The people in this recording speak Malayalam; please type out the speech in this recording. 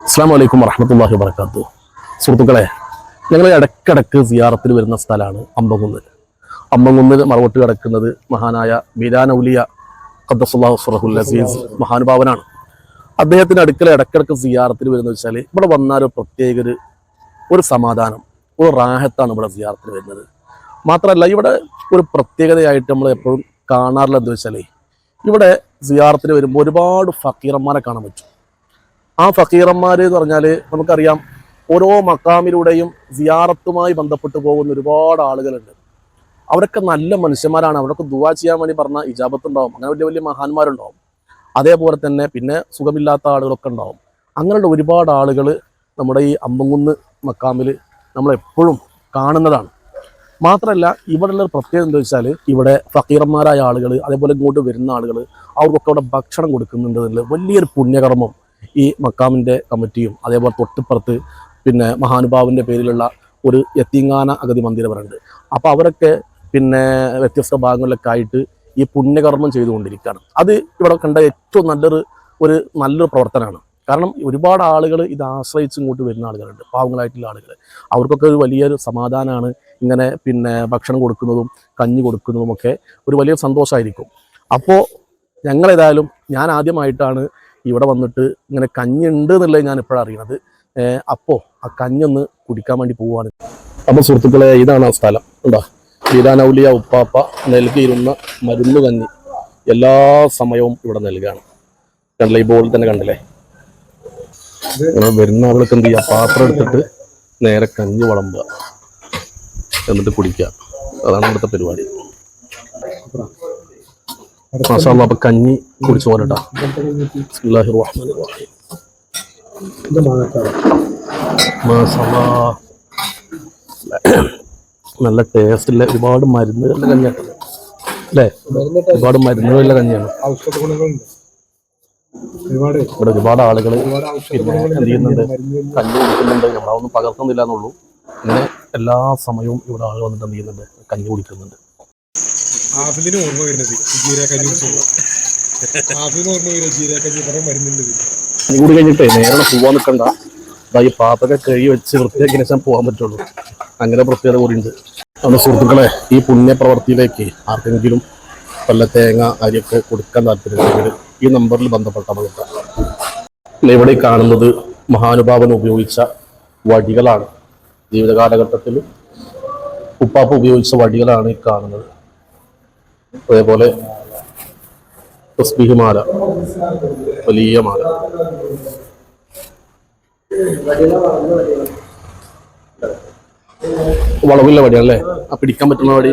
അസ്സാം വലൈക്കും വറഹമത്തല്ലാഹി വർക്കാത്തു സുഹൃത്തുക്കളെ ഞങ്ങൾ ഇടക്കിടക്ക് സിയാറത്തിൽ വരുന്ന സ്ഥലമാണ് അമ്പകുന്ന് അമ്പകുന്നിൽ മറവോട്ട് കിടക്കുന്നത് മഹാനായ ഔലിയ ഖദ്ദസുല്ലാഹു സുറഹുൽ അസീസ് മഹാനുഭാവനാണ്. അദ്ദേഹത്തിന്റെ അടുക്കള ഇടക്കിടക്ക് സിയാറത്തിൽ വരുന്നത് വെച്ചാൽ ഇവിടെ വന്നാൽ ഒരു പ്രത്യേക ഒരു ഒരു സമാധാനം ഒരു റാഹത്താണ് ഇവിടെ സിയാറത്തിൽ വരുന്നത്. മാത്രമല്ല ഇവിടെ ഒരു പ്രത്യേകതയായിട്ട് നമ്മൾ എപ്പോഴും കാണാറില്ല എന്താ വെച്ചാൽ ഇവിടെ സിയാറത്തിൽ വരുമ്പോൾ ഒരുപാട് ഫക്കീറന്മാരെ കാണാൻ പറ്റും. ആ ഫക്കീറന്മാർ എന്ന് പറഞ്ഞാൽ നമുക്കറിയാം ഓരോ മക്കാമിലൂടെയും സിയാറത്തുമായി ബന്ധപ്പെട്ട് പോകുന്ന ഒരുപാട് ആളുകളുണ്ട്. അവരൊക്കെ നല്ല മനുഷ്യന്മാരാണ്. അവരൊക്കെ ദുവാ ചെയ്യാൻ വേണ്ടി പറഞ്ഞ ഇജാബത്ത് ഉണ്ടാവും അങ്ങനെ വലിയ വലിയ മഹാന്മാരുണ്ടാവും. അതേപോലെ തന്നെ പിന്നെ സുഖമില്ലാത്ത ആളുകളൊക്കെ ഉണ്ടാവും. അങ്ങനെയുള്ള ഒരുപാട് ആളുകൾ നമ്മുടെ ഈ അമ്പങ്കുന്ന് മക്കാമിൽ നമ്മളെപ്പോഴും കാണുന്നതാണ്. മാത്രമല്ല ഇവിടെയുള്ള ഒരു പ്രത്യേകത എന്താ വെച്ചാൽ ഇവിടെ ഫക്കീറന്മാരായ ആളുകൾ അതേപോലെ ഇങ്ങോട്ട് വരുന്ന ആളുകൾ അവർക്കൊക്കെ അവിടെ ഭക്ഷണം കൊടുക്കുന്നുണ്ടെന്നുള്ള വലിയൊരു പുണ്യകർമ്മം. ഈ മക്കാമിന്റെ കമ്മിറ്റിയും അതേപോലെ തൊട്ടിപ്പുറത്ത് പിന്നെ മഹാനുഭാവിന്റെ പേരിലുള്ള ഒരു യത്തിങ്ങാന അഗതി മന്ദിരവരുണ്ട് അപ്പോൾ അവരൊക്കെ പിന്നെ വ്യത്യസ്ത ഭാഗങ്ങളിലൊക്കെ ആയിട്ട് ഈ പുണ്യകർമ്മം ചെയ്തുകൊണ്ടിരിക്കുകയാണ്. അത് ഇവിടെ കണ്ട ഏറ്റവും നല്ലൊരു ഒരു നല്ലൊരു പ്രവർത്തനമാണ്. കാരണം ഒരുപാട് ആളുകൾ ഇത് ആശ്രയിച്ച് ഇങ്ങോട്ട് വരുന്ന ആളുകളുണ്ട് പാവങ്ങളായിട്ടുള്ള ആളുകൾ അവർക്കൊക്കെ ഒരു വലിയൊരു സമാധാനമാണ് ഇങ്ങനെ പിന്നെ ഭക്ഷണം കൊടുക്കുന്നതും കഞ്ഞി കൊടുക്കുന്നതും ഒക്കെ ഒരു വലിയ സന്തോഷമായിരിക്കും. അപ്പോൾ ഞങ്ങളേതായാലും ഞാൻ ആദ്യമായിട്ടാണ് ഇവിടെ വന്നിട്ട് ഇങ്ങനെ കഞ്ഞി ഉണ്ട് എന്നുള്ളത് ഞാൻ ഇപ്പോഴാണ് അറിയണത്. അപ്പോൾ ആ കഞ്ഞൊന്ന് കുടിക്കാൻ വേണ്ടി പോവുകയാണ് അപ്പോൾ സുഹൃത്തുക്കളെ ഇതാണ് ആ സ്ഥലം. ഉണ്ടോ ഗീതാനൗലിയ ഉപ്പാപ്പ നൽകിയിരുന്ന മരുന്ന് കഞ്ഞി എല്ലാ സമയവും ഇവിടെ നൽകുകയാണ് കണ്ടില്ലേ? ഈ ബോളിൽ തന്നെ കണ്ടില്ലേ? വരുന്ന ആളുകൾക്ക് എന്ത് ചെയ്യുക പാത്രം എടുത്തിട്ട് നേരെ കഞ്ഞി വളമ്പുക. എന്നിട്ട് കുടിക്കുക. അതാണ് ഇവിടുത്തെ പരിപാടി. മാഷാ അപ്പൊ കഞ്ഞി കുടിച്ചു മാഷാ അല്ലാ. നല്ല ഒരുപാട് മരുന്നുകളുടെ കഞ്ഞിയാണ് അല്ലേ? ഒരുപാട് മരുന്നുകളുടെ കഞ്ഞിയാണ്. ഇവിടെ ഒരുപാട് ആളുകൾ പിന്നെ എന്ത് ചെയ്യുന്നുണ്ട്? കഞ്ഞി കുടിക്കുന്നുണ്ട്. നമ്മളൊന്നും പകർത്തുന്നില്ല എന്നുള്ളൂ. ഇങ്ങനെ എല്ലാ സമയവും ഇവിടെ ആളുകൾ വന്നിട്ട് എന്ത് ചെയ്യുന്നുണ്ട്? കഞ്ഞി കുടിക്കുന്നുണ്ട്. ആഫിദിന് ഓർമ്മ വരുന്നത് ജീരകഞ്ഞി ആഫിന് ഓർമ്മ വരുന്നത് ജീരകഞ്ഞി കുറെ മരുന്നുണ്ട് ഇതിൽ. കഞ്ഞി കൂടി കഴിഞ്ഞിട്ടേ നേരെ പോവാൻ നിൽക്കണ്ട ഈ പാത്തൊക്കെ കഴുകി വെച്ച് വൃത്തിയാക്കിയ ശേഷം പോകാൻ പറ്റുള്ളൂ. അങ്ങനെ പ്രത്യേകത കൂടിയുണ്ട് നമ്മുടെ സുഹൃത്തുക്കളെ ഈ പുണ്യപ്രവർത്തിയിലേക്ക് ആർക്കെങ്കിലും വല്ല തേങ്ങ അരിയൊക്കെ കൊടുക്കാൻ താല്പര്യമുണ്ടെങ്കിൽ ഈ നമ്പറിൽ ബന്ധപ്പെട്ടാൽ മതി ഇവിടെ കാണുന്നത് മഹാനുഭാവൻ ഉപയോഗിച്ച വടികളാണ്. ജീവിത കാലഘട്ടത്തിൽ ഉപ്പാപ്പ ഉപയോഗിച്ച വടികളാണ് ഈ കാണുന്നത്. അതേപോലെ തസ്ബീഹ് മാല വലിയ മാല. വളവില്ല വടിയാണല്ലേ? ആ പിടിക്കാൻ പറ്റുന്ന വടി.